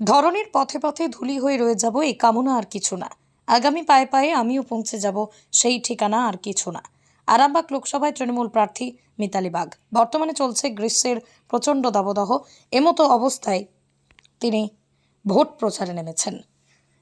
ধরনের পথে পথে ধুলি হয়ে রয়ে যাব এই কামনা আর কিছু না। আগামী পায়ে পায়ে আমিও পৌঁছে যাব সেই ঠিকানা আর কিছু না। আরামবাগ লোকসভায় তৃণমূল প্রার্থী মিতালি বাগ। বর্তমানে চলছে গ্রীষ্মের প্রচণ্ড দাবদাহ। এমতো অবস্থায় তিনি ভোট প্রচারে নেমেছেন।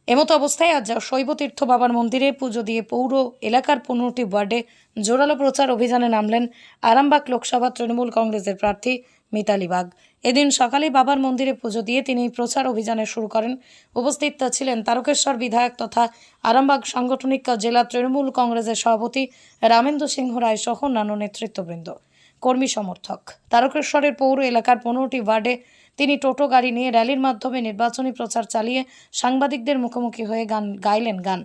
এমতো অবস্থায় আজ শৈবতীর্থ বাবার মন্দিরে পুজো দিয়ে পৌর এলাকার পনেরোটি ওয়ার্ডে জোরালো প্রচার অভিযানে নামলেন আরামবাগ লোকসভা তৃণমূল কংগ্রেসের প্রার্থী মিতালি বাগ। এদিন সকালে বাবার মন্দিরে পুজো দিয়ে তিনি প্রচার অভিযানে শুরু করেন। উপস্থিত ছিলেন তারকেশ্বর বিধায়ক তথা আরামবাগ সাংগঠনিক জেলা তৃণমূল কংগ্রেসের সভাপতি রামেন্দ্র সিংহ রায় সহ অন্যান্য নেতৃত্ববৃন্দ। কর্মী সমর্থক। তারকেশ্বরের পৌর এলাকার পনেরোটি ওয়ার্ডে তিনি টোটো, গাড়ি নিয়ে র্যালির মাধ্যমে নির্বাচনী প্রচার চালিয়ে সাংবাদিকদের মুখোমুখি হয়ে গান, গাইলেন গান।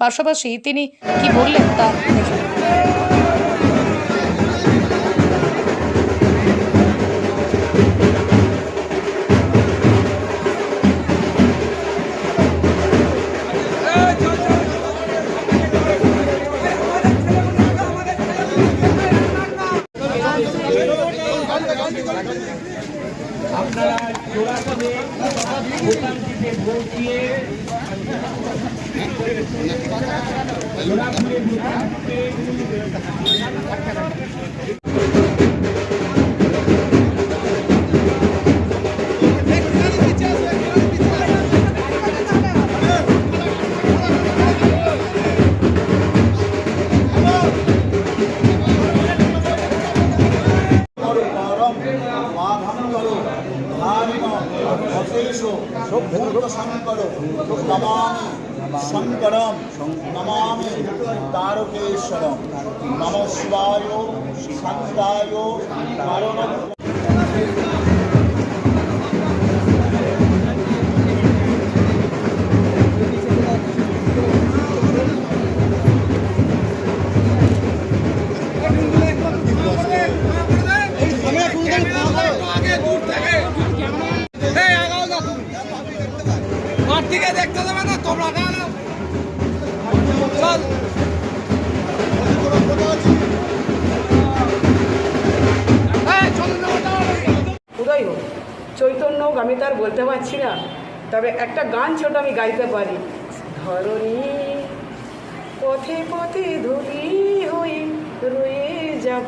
পাশাপাশি তিনি কি বললেন তা una pie. শঙ্করম নমামি তারকেশ্বরম নম শিবায় শান্তায় কারণ মাঠ থেকে দেখতে দেবে না, তোমরা না। উদয় হোক চৈতন্য হোক আমি তার বলতে পারছি না। তবে একটা গান ছোট আমি গাইতে পারি। ধরণী পথে পথে ধুলি হয়ে রয়ে যাব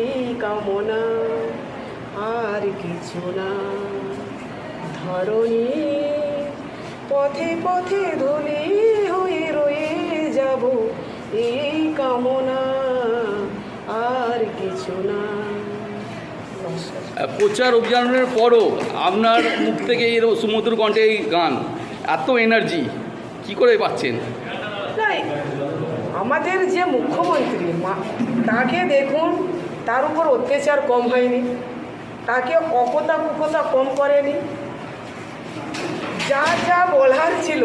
এই কামনা। আর কিছু না। ধরণী পথে পথে ধুলি হয়ে রয়ে যাব। এই কামনা আর কিছু না। প্রচার অভিযানের পরও আপনার মুখ থেকে এই সুমধুর কণ্ঠে এই গান এত এনার্জি কি করে পাচ্ছেন? আমাদের যে মুখ্যমন্ত্রী মা- তাকে দেখুন তার উপর অত্যাচার কম হয়নি তাকে অকতা কুকতা কম করেনি। যা যা বলার ছিল।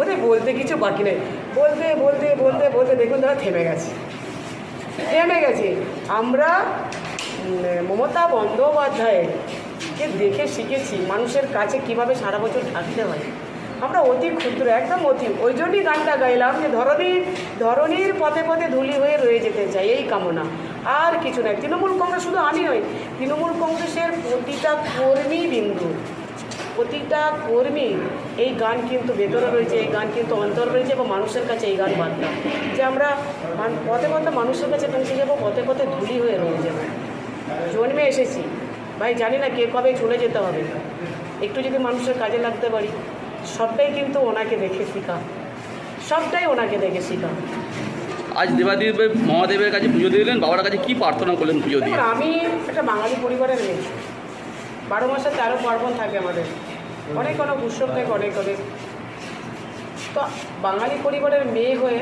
ওদের বলতে কিছু বাকি নেই। বলতে বলতে বলতে বলতে দেখুন তারা থেমে গেছে। থেমে গেছে। আমরা মমতা বন্দ্যোপাধ্যায়কে দেখে শিখেছি মানুষের কাছে কীভাবে সারা বছর থাকতে হয়। আমরা অতি ক্ষুদ্র, একদম অতি। ওই জন্যই গানটা গাইলাম যে ধরনীর ধরনীর পথে পথে ধুলি হয়ে রয়ে যেতে চাই, এই কামনা। আর কিছু নয় তৃণমূল কংগ্রেস শুধু আমি নই, তৃণমূল কংগ্রেসের প্রতিটা কর্মী বিন্দু প্রতিটা কর্মী এই গান কিন্তু ভেতরে রয়েছে এই গান কিন্তু অন্তর রয়েছে এবং মানুষের কাছে এই গান বার্তা যে আমরা পথে পথে মানুষের কাছে পৌঁছে যাব পথে পথে ধুলি হয়ে রয়ে যাব। জন্মে এসেছি। ভাই জানি না কে কবে চলে যেতে হবে। একটু যদি মানুষের কাজে লাগতে পারি সবটাই কিন্তু ওনাকে দেখে শেখা। সবটাই ওনাকে দেখে শেখা। আজ দেবাদেবের মহাদেবের কাছে পুজো দিলেন বাবার কাছে কি প্রার্থনা করলেন পুজো দিয়ে? আমি একটা বাঙালি পরিবারের মেয়ে। বারো মাসে তেরো পার্বণ থাকে আমাদের। অনেক অনেক উৎসব থাকে, অনেক অনেক। তো বাঙালি পরিবারের মেয়ে হয়ে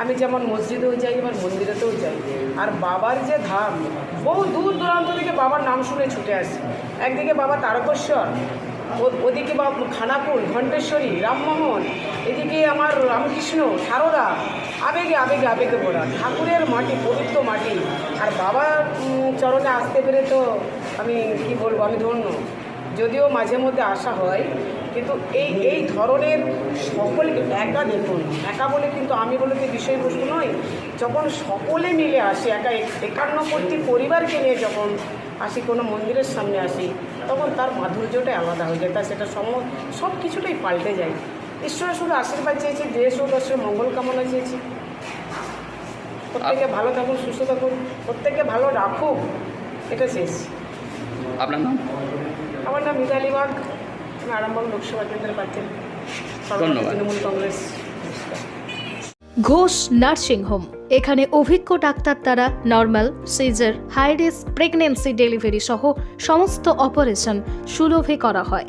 আমি যেমন মসজিদেও যাই এবার মন্দিরেতেও যাই। আর বাবার যে ধাম, বহু দূর দূরান্ত থেকে বাবার নাম শুনে ছুটে আসি। একদিকে বাবা তারকেশ্বর ওদিকে বা খানাকুল ঘণ্টেশ্বরী, রামমোহন, এদিকে আমার রামকৃষ্ণ, সারদা। আবেগে আবেগে আবেগে ভরা। ঠাকুরের মাটি, পবিত্র মাটি। আর বাবার চরণে আসতে পেরে তো আমি কি বলব আমি ধন্য। যদিও মাঝে মধ্যে আসা হয় কিন্তু এই এই ধরনের সকলে একা দেখুন। একা বলে কিন্তু আমি বলে তো বিষয়বস্তু নয়। যখন সকলে মিলে আসি একা এক- একান্নবর্তী পরিবারকে নিয়ে যখন আসি কোনো মন্দিরের সামনে আসি তখন তার মাধুর্যটাই আলাদা হয়ে যায়। তা সেটা সম সব কিছুটাই পাল্টে যায়। ঈশ্বরের শুধু আশীর্বাদ চেয়েছি দেশ ও দশের মঙ্গল কামনা চেয়েছি। প্রত্যেকে ভালো থাকুন সুস্থ থাকুন প্রত্যেককে ভালো রাখুক এটা শেষ। আপনার নাম? আমার নাম মিতালি বাগ আমি আরামবাগ লোকসভা কেন্দ্রের প্রার্থী। ধন্যবাদ। তৃণমূল কংগ্রেস। ঘোষ নার্সিং হোম এখানে অভিজ্ঞ ডাক্তার দ্বারা normal caesar high risk pregnancy delivery সহ সমস্ত অপারেশন সুলভে করা হয়।